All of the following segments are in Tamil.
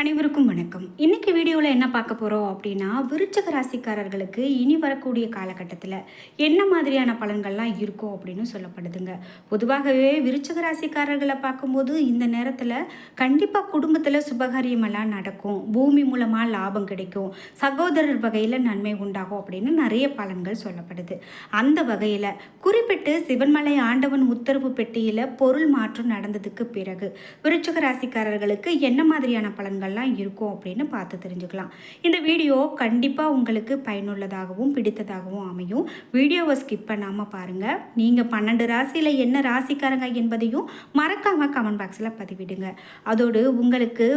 அனைவருக்கும் வணக்கம். இன்னைக்கு வீடியோவில் என்ன பார்க்க போகிறோம் அப்படின்னா விருச்சக ராசிக்காரர்களுக்கு இனி வரக்கூடிய காலகட்டத்தில் என்ன மாதிரியான பலன்கள்லாம் இருக்கும் அப்படின்னு சொல்லப்படுதுங்க. பொதுவாகவே விருச்சக ராசிக்காரர்களை பார்க்கும்போது இந்த நேரத்தில் கண்டிப்பாக குடும்பத்தில் சுபகாரியமெல்லாம் நடக்கும். பூமி மூலமாக லாபம் கிடைக்கும். சகோதரர் வகையில் நன்மை உண்டாகும் அப்படின்னு நிறைய பலன்கள் சொல்லப்படுது. அந்த வகையில் குறிப்பிட்டு சிவன்மலை ஆண்டவன் உத்தரவு பெட்டியில் பொருள் மாற்றம் நடந்ததுக்கு பிறகு விருச்சக ராசிக்காரர்களுக்கு என்ன மாதிரியான பலன்கள் விஷயங்கள்லாம் இருக்கும் அப்படின்னு பார்த்து தெரிஞ்சுக்கலாம். இந்த வீடியோ கண்டிப்பாக உங்களுக்கு பயனுள்ளதாகவும் பிடித்ததாகவும் அமையும். வீடியோவை ஸ்கிப் பண்ணாமல் பாருங்கள் நீங்கள் பன்னெண்டு ராசியில் என்ன ராசிக்காரங்க என்பதையும் மறக்காமல் கமெண்ட் பாக்ஸில் பதிவிடுங்க. அதோடு உங்களுக்கு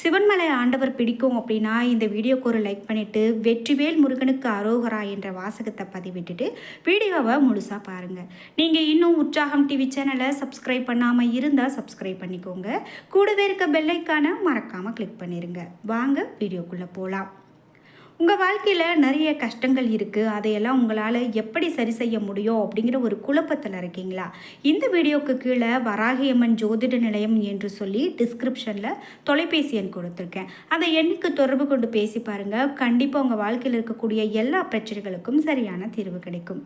சிவன்மலை ஆண்டவர் பிடிக்கும் அப்படின்னா இந்த வீடியோக்கு ஒரு லைக் பண்ணிவிட்டு வெற்றிவேல் முருகனுக்கு அரோகரா என்ற வாசகத்தை பதிவிட்டுட்டு வீடியோவை முழுசாக பாருங்கள் நீங்கள் இன்னும் உற்சாகம் டிவி சேனலை சப்ஸ்கிரைப் பண்ணாமல் இருந்தால் சப்ஸ்கிரைப் பண்ணிக்கோங்க. கூடவே இருக்க பெல்லைக்கான மறக்காமல் கிளிக் பண்ணிடுங்க வாங்க வீடியோக்குள்ளே போகலாம் உங்கள் வாழ்க்கையில் நிறைய கஷ்டங்கள் இருக்குது அதையெல்லாம் உங்களால் எப்படி சரி செய்ய முடியும் அப்படிங்கிற ஒரு குழப்பத்தில் இருக்கீங்களா? இந்த வீடியோக்கு கீழே வராகியம்மன் ஜோதிட நிலையம் என்று சொல்லி டிஸ்கிரிப்ஷனில் தொலைபேசி எண் கொடுத்துருக்கேன். அந்த எண்ணுக்கு தொடர்பு கொண்டு பேசி பாருங்கள் கண்டிப்பாக உங்கள் வாழ்க்கையில் இருக்கக்கூடிய எல்லா பிரச்சனைகளுக்கும் சரியான தீர்வு கிடைக்கும்.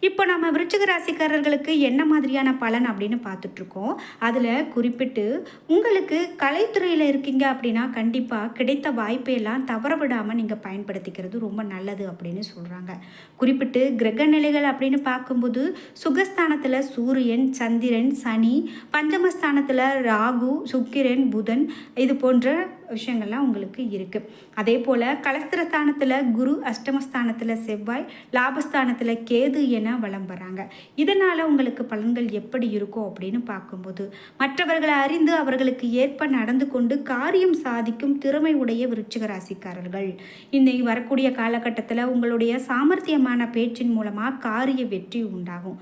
இப்போ நம்ம விருச்சிக ராசிக்காரர்களுக்கு என்ன மாதிரியான பலன் அப்படின்னு பார்த்துட்ருக்கோம். அதில் குறிப்பிட்டு உங்களுக்கு கலைத்துறையில் இருக்கீங்க அப்படின்னா கண்டிப்பாக கிடைத்த வாய்ப்பையெல்லாம் தவற விடாமல் நீங்கள் பயன்படுத்திக்கிறது ரொம்ப நல்லது அப்படின்னு சொல்கிறாங்க குறிப்பிட்டு கிரக நிலைகள் அப்படின்னு பார்க்கும்போது சுகஸ்தானத்தில் சூரியன் சந்திரன் சனி பஞ்சமஸ்தானத்தில் ராகு சுக்கிரன் புதன் இது போன்ற விஷயங்கள்லாம் உங்களுக்கு இருக்குது அதே போல் கலஸ்திரஸ்தானத்தில் குரு அஷ்டமஸ்தானத்தில் செவ்வாய் லாபஸ்தானத்தில் கேது என வளம் வராங்க. இதனால் உங்களுக்கு பலன்கள் எப்படி இருக்கும் அப்படின்னு பார்க்கும்போது மற்றவர்களை அறிந்து அவர்களுக்கு ஏற்ப நடந்து கொண்டு காரியம் சாதிக்கும் திறமை உடைய விருச்சிக ராசிக்காரர்கள். இன்னைக்கு வரக்கூடிய காலகட்டத்தில் உங்களுடைய சாமர்த்தியமான பேச்சின் மூலமாக காரிய வெற்றி உண்டாகும்.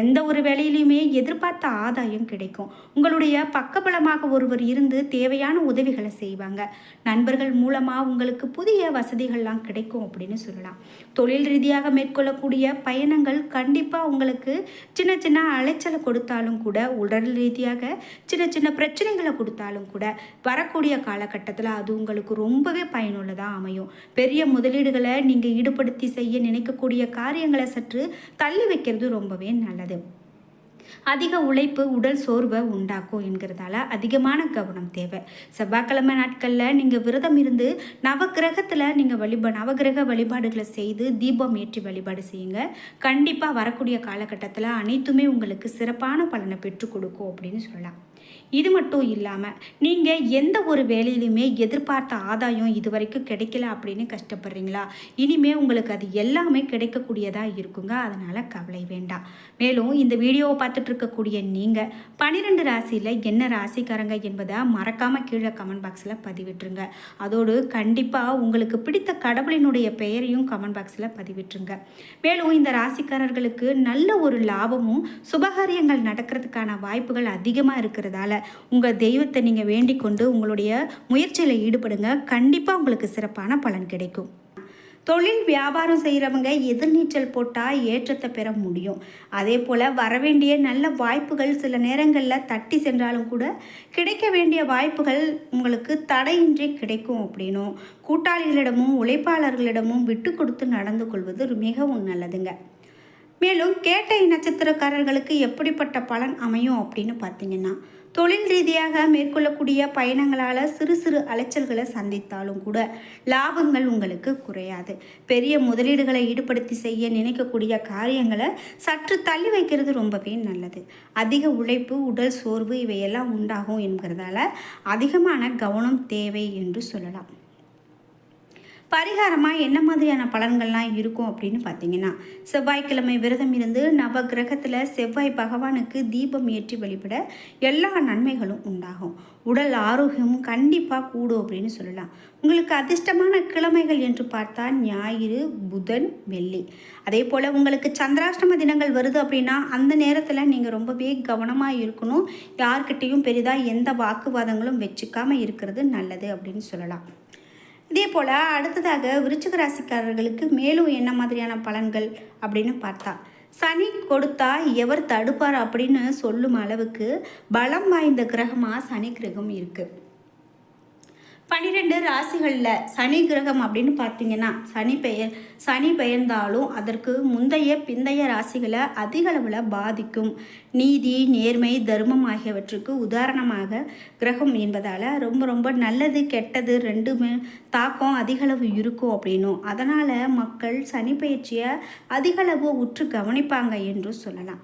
எந்த ஒரு வேலையிலையுமே எதிர்பார்த்த ஆதாயம் கிடைக்கும். உங்களுடைய பக்கபலமாக ஒருவர் இருந்து தேவையான உதவிகளை செய்வாங்க. நண்பர்கள் மூலமாக உங்களுக்கு புதிய வசதிகள்லாம் கிடைக்கும் அப்படின்னு சொல்லலாம். தொழில் ரீதியாக மேற்கொள்ளக்கூடிய பயணங்கள் கண்டிப்பாக உங்களுக்கு சின்ன சின்ன அலைச்சலை கொடுத்தாலும் கூட உடல் ரீதியாக சின்ன சின்ன பிரச்சனைகளை கொடுத்தாலும் கூட வரக்கூடிய காலகட்டத்தில் அது உங்களுக்கு ரொம்பவே பயனுள்ளதாக அமையும். பெரிய முதலீடுகளை நீங்கள் ஈடுபடுத்தி செய்ய நினைக்கக்கூடிய காரியங்களை சற்று தள்ளி வைக்கிறது ரொம்பவே நல்லது. அதிக உழைப்பு உடல் சோர்வை உண்டாக்கும் என்கிறதால அதிகமான கவனம் தேவை. செவ்வாய்க்கிழமை நாட்களில் நீங்கள் விரதம் இருந்து நவகிரகத்தில் நீங்கள் வழிபா நவகிரக வழிபாடுகளை செய்து தீபம் ஏற்றி வழிபாடு செய்யுங்க. கண்டிப்பாக வரக்கூடிய காலகட்டத்தில் அனைத்துமே உங்களுக்கு சிறப்பான பலனை பெற்றுக் கொடுக்கும் அப்படின்னு சொல்லலாம். இது மட்டும் இல்லாமல் நீங்கள் எந்த ஒரு வேலையிலுமே எதிர்பார்த்த ஆதாயம் இது வரைக்கும் கிடைக்கல அப்படின்னு கஷ்டப்படுறீங்களா? இனிமேல் உங்களுக்கு அது எல்லாமே கிடைக்கக்கூடியதாக இருக்குங்க. அதனால் கவலை வேண்டாம். மேலும் இந்த வீடியோவை பார்த்துட்டு இருக்கக்கூடிய நீங்கள் பன்னிரெண்டு ராசியில் என்ன ராசிக்காரங்க என்பதை மறக்காமல் கீழே கமெண்ட் பாக்ஸில் பதிவிட்டுருங்க. அதோடு கண்டிப்பாக உங்களுக்கு பிடித்த கடவுளினுடைய பெயரையும் கமெண்ட் பாக்ஸில் பதிவிட்டுருங்க. மேலும் இந்த ராசிக்காரர்களுக்கு நல்ல ஒரு லாபமும் சுபகாரியங்கள் நடக்கிறதுக்கான வாய்ப்புகள் அதிகமாக இருக்கிறதால உங்கள் தெய்வத்தை நீங்கள் வேண்டிக் கொண்டு உங்களுடைய முயற்சியில் ஈடுபடுங்க. கண்டிப்பாக உங்களுக்கு சிறப்பான பலன் கிடைக்கும். தொழில் வியாபாரம் செய்கிறவங்க எதிர்நீச்சல் போட்டால் ஏற்றத்தை பெற முடியும். அதே போல் வரவேண்டிய நல்ல வாய்ப்புகள் சில நேரங்களில் தட்டி சென்றாலும் கூட கிடைக்க வேண்டிய வாய்ப்புகள் உங்களுக்கு தடையின்றி கிடைக்கும் அப்படின்னும். கூட்டாளிகளிடமும் உழைப்பாளர்களிடமும் விட்டு கொடுத்து நடந்து கொள்வது மிகவும் நல்லதுங்க. மேலும் கேட்டை நட்சத்திரக்காரர்களுக்கு எப்படிப்பட்ட பலன் அமையும் அப்படின்னு பார்த்தீங்கன்னா தொழில் ரீதியாக மேற்கொள்ளக்கூடிய பயணங்களால் சிறு சிறு அலைச்சல்களை சந்தித்தாலும் கூட லாபங்கள் உங்களுக்கு குறையாது. பெரிய முதலீடுகளை ஈடுபடுத்தி செய்ய நினைக்கக்கூடிய காரியங்களை சற்று தள்ளி வைக்கிறது ரொம்பவே நல்லது. அதிக உழைப்பு உடல் சோர்வு இவையெல்லாம் உண்டாகும் என்கிறதால அதிகமான கவனம் தேவை என்று சொல்லலாம். பரிகாரமாக என்ன மாதிரியான பலன்கள்லாம் இருக்கும் அப்படின்னு பார்த்தீங்கன்னா செவ்வாய்க்கிழமை விரதம் இருந்து நவ கிரகத்தில் செவ்வாய் பகவானுக்கு தீபம் ஏற்றி வழிபட எல்லா நன்மைகளும் உண்டாகும். உடல் ஆரோக்கியமும் கண்டிப்பாக கூடும் அப்படின்னு சொல்லலாம். உங்களுக்கு அதிர்ஷ்டமான கிழமைகள் என்று பார்த்தால் ஞாயிறு புதன் வெள்ளி. அதே போல் உங்களுக்கு சந்திராஷ்டம தினங்கள் வருது அப்படின்னா அந்த நேரத்தில் நீங்கள் ரொம்பவே கவனமாக இருக்கணும். யார்கிட்டேயும் பெரிதாக எந்த வாக்குவாதங்களும் வச்சுக்காமல் இருக்கிறது நல்லது அப்படின்னு சொல்லலாம். இதே போல் அடுத்ததாக விருச்சிக ராசிக்காரர்களுக்கு மேலும் என்ன மாதிரியான பலன்கள் அப்படின்னு பார்த்தா சனி கொடுத்தா எவர் தடுப்பார் அப்படின்னு சொல்லும் அளவுக்கு பலம் வாய்ந்த கிரகமாக சனி கிரகம் இருக்குது பன்னிரெண்டு ராசிகளில் சனி கிரகம் அப்படின்னு பார்த்தீங்கன்னா சனி பெயர் சனி பெயர்ந்தாலும் அதற்கு முந்தைய பிந்தைய ராசிகளை அதிகளவில் பாதிக்கும். நீதி நேர்மை தர்மம் ஆகியவற்றுக்கு உதாரணமாக கிரகம் என்பதால் ரொம்ப ரொம்ப நல்லது கெட்டது ரெண்டுமே தாக்கம் அதிகளவு இருக்கும் அப்படின்னும். அதனால் மக்கள் சனி பயிற்சியை அதிகளவு உற்று கவனிப்பாங்க என்றும் சொல்லலாம்.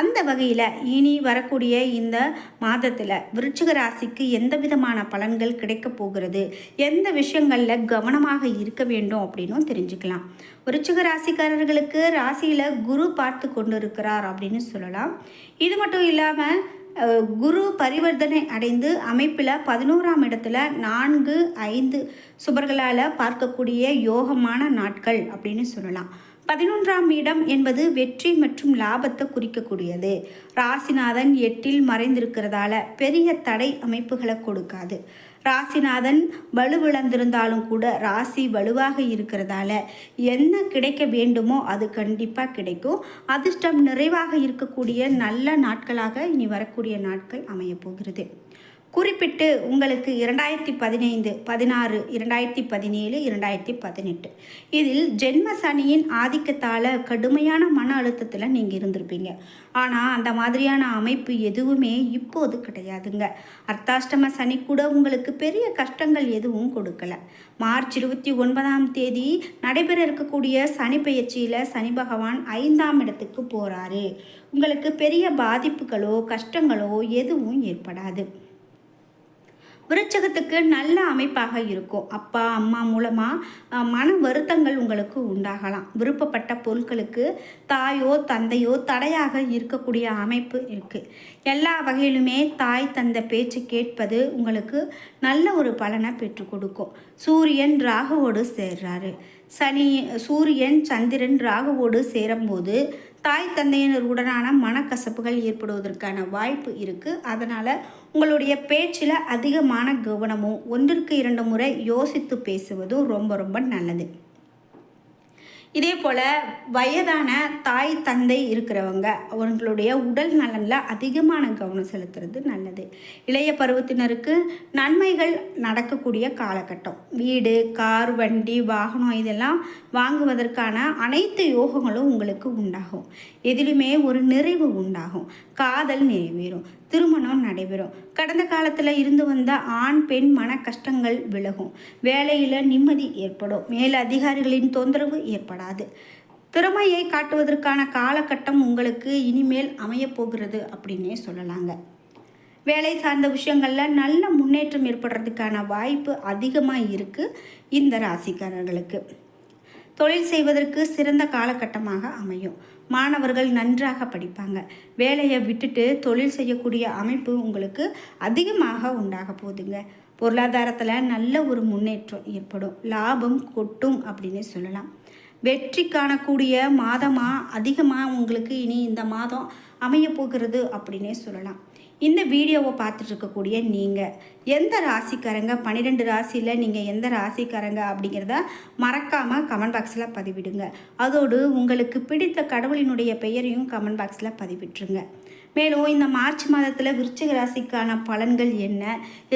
அந்த வகையில் இனி வரக்கூடிய இந்த மாதத்தில் விருச்சிக ராசிக்கு எந்த விதமான பலன்கள் கிடைக்க போகிறது? எந்த விஷயங்களில் கவனமாக இருக்க வேண்டும் அப்படின்னும் தெரிஞ்சுக்கலாம். விருச்சிக ராசிக்காரர்களுக்கு ராசியில் குரு பார்த்து கொண்டு இருக்கிறார் அப்படின்னு சொல்லலாம். இது மட்டும் இல்லாமல் குரு பரிவர்த்தனை அடைந்து அமைப்பில் பதினோராம் இடத்துல நான்கு ஐந்து சுபர்களால் பார்க்கக்கூடிய யோகமான நாட்கள் அப்படின்னு சொல்லலாம். பதினொன்றாம் இடம் என்பது வெற்றி மற்றும் லாபத்தை குறிக்கக்கூடியது. ராசிநாதன் எட்டில் மறைந்திருக்கிறதால பெரிய தடை அமைப்புகளை கொடுக்காது. ராசிநாதன் வலுவிழந்திருந்தாலும் கூட ராசி வலுவாக இருக்கிறதால என்ன கிடைக்க வேண்டுமோ அது கண்டிப்பாக கிடைக்கும். அதிர்ஷ்டம் நிறைவாக இருக்கக்கூடிய நல்ல நாட்களாக இனி வரக்கூடிய நாட்கள் அமையப்போகிறது. குறிப்பிட்டு உங்களுக்கு இரண்டாயிரத்தி பதினைந்து பதினாறு இரண்டாயிரத்தி பதினேழு இரண்டாயிரத்தி பதினெட்டு. இதில் ஜென்ம சனியின் ஆதிக்கத்தால் கடுமையான மன அழுத்தத்தில் நீங்கள் இருந்திருப்பீங்க. ஆனால் அந்த மாதிரியான அமைப்பு எதுவுமே இப்போது கிடையாதுங்க. அர்த்தாஷ்டம சனி கூட உங்களுக்கு பெரிய கஷ்டங்கள் எதுவும் கொடுக்கல. மார்ச் இருபத்தி ஒன்பதாம் தேதி நடைபெற இருக்கக்கூடிய சனி பயிற்சியில் சனி பகவான் ஐந்தாம் இடத்துக்கு போகிறாரு உங்களுக்கு பெரிய பாதிப்புகளோ கஷ்டங்களோ எதுவும் ஏற்படாது. விருச்சகத்துக்கு நல்ல அமைப்பாக இருக்கும். அப்பா அம்மா மூலமாக மன வருத்தங்கள் உங்களுக்கு உண்டாகலாம். விருப்பப்பட்ட பொருட்களுக்கு தாயோ தந்தையோ தடையாக இருக்கக்கூடிய அமைப்பு இருக்குது எல்லா வகையிலுமே தாய் தந்த பேச்சு கேட்பது உங்களுக்கு நல்ல ஒரு பலனை பெற்றுக் கொடுக்கும். சூரியன் ராகுவோடு சேர்றாரு. சனி சூரியன் சந்திரன் ராகுவோடு சேரும்போது தாய் தந்தையினருடனான மனக்கசப்புகள் ஏற்படுவதற்கான வாய்ப்பு இருக்குது அதனால் உங்களுடைய பேச்சில் அதிகமான கவனமும் ஒன்றிற்கு இரண்டு முறை யோசித்து பேசுவதும் ரொம்ப ரொம்ப நல்லது. இதே போல் வயதான தாய் தந்தை இருக்கிறவங்க அவர்களுடைய உடல் நலனில் அதிகமான கவனம் செலுத்துறது நல்லது. இளைய பருவத்தினருக்கு நன்மைகள் நடக்கக்கூடிய காலகட்டம். வீடு கார் வண்டி வாகனம் இதெல்லாம் வாங்குவதற்கான அனைத்து யோகங்களும் உங்களுக்கு உண்டாகும். எதிலுமே ஒரு நிறைவு உண்டாகும். காதல் நிறைவேறும். திருமணம் நடைபெறும். கடந்த காலத்தில் இருந்து வந்த ஆண் பெண் மன கஷ்டங்கள் விலகும். வேலையில் நிம்மதி ஏற்படும். மேல் அதிகாரிகளின் தொந்தரவு ஏற்படாது. திறமையை காட்டுவதற்கான காலகட்டம் உங்களுக்கு இனிமேல் அமையப்போகிறது அப்படின்னே சொல்லலாங்க. வேலை சார்ந்த விஷயங்களில் நல்ல முன்னேற்றம் ஏற்படுறதுக்கான வாய்ப்பு அதிகமாக இருக்குது இந்த ராசிக்காரர்களுக்கு. தொழில் செய்வதற்கு சிறந்த காலகட்டமாக அமையும். மாணவர்கள் நன்றாக படிப்பாங்க. வேலையை விட்டுட்டு தொழில் செய்யக்கூடிய அமைப்பு உங்களுக்கு அதிகமாக உண்டாக போகுதுங்க. பொருளாதாரத்தில் நல்ல ஒரு முன்னேற்றம் ஏற்படும். லாபம் கொட்டும் அப்படின்னு சொல்லலாம். வெற்றி காணக்கூடிய மாதமாக அதிகமாக உங்களுக்கு இனி இந்த மாதம் அமைய போகிறது அப்படின்னே சொல்லலாம். இந்த வீடியோவை பார்த்துட்டு இருக்கக்கூடிய நீங்கள் எந்த ராசிக்காரங்க? பன்னிரெண்டு ராசியில் நீங்கள் எந்த ராசிக்காரங்க அப்படிங்கிறத மறக்காமல் கமெண்ட் பாக்ஸில் பதிவிடுங்க. அதோடு உங்களுக்கு பிடித்த கடவுளினுடைய பெயரையும் கமெண்ட் பாக்ஸில் பதிவிட்டுருங்க. மேலும் இந்த மார்ச் மாதத்தில் விருச்சிக ராசிக்கான பலன்கள் என்ன?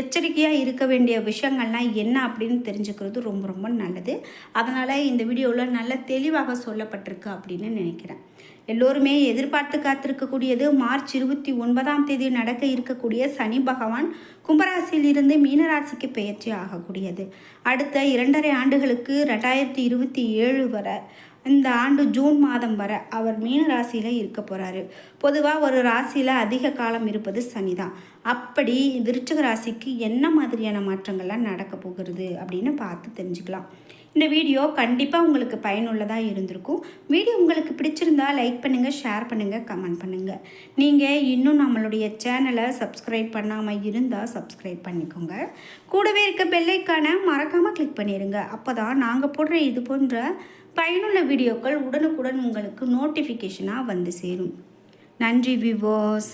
எச்சரிக்கையாக இருக்க வேண்டிய விஷயங்கள்லாம் என்ன அப்படின்னு தெரிஞ்சுக்கிறது ரொம்ப ரொம்ப நல்லது. அதனால் இந்த வீடியோவில் நல்ல தெளிவாக சொல்லப்பட்டிருக்கு அப்படின்னு நினைக்கிறேன். எல்லோருமே எதிர்பார்த்து காத்திருக்கக்கூடியது மார்ச் இருபத்தி ஒன்பதாம் தேதி நடக்க இருக்கக்கூடிய சனி பகவான் கும்பராசியிலிருந்து மீனராசிக்கு பெயர்ச்சி ஆகக்கூடியது. அடுத்த இரண்டரை ஆண்டுகளுக்கு ரெண்டாயிரத்தி இருபத்தி ஏழு வரை இந்த ஆண்டு ஜூன் மாதம் வர அவர் மீன ராசியில் இருக்க போகிறாரு பொதுவாக ஒரு ராசியில் அதிக காலம் இருப்பது சனி தான் அப்படி விருச்சிக ராசிக்கு என்ன மாதிரியான மாற்றங்கள்லாம் நடக்க போகிறது அப்படின்னு பார்த்து தெரிஞ்சுக்கலாம். இந்த வீடியோ கண்டிப்பாக உங்களுக்கு பயனுள்ளதாக இருந்திருக்கும். வீடியோ உங்களுக்கு பிடிச்சிருந்தா லைக் பண்ணுங்கள் ஷேர் பண்ணுங்கள் கமெண்ட் பண்ணுங்கள் நீங்கள் இன்னும் நம்மளுடைய சேனலை சப்ஸ்கிரைப் பண்ணாமல் இருந்தால் சப்ஸ்கிரைப் பண்ணிக்கோங்க. கூடவே இருக்க பெல்லைக்கான மறக்காமல் கிளிக் பண்ணிடுங்க அப்போ தான் நாங்கள் போடுற இது போன்ற பயனுள்ள வீடியோக்கள் உடனுக்குடன் உங்களுக்கு நோட்டிஃபிகேஷனாக வந்து சேரும். நன்றி விவோஸ்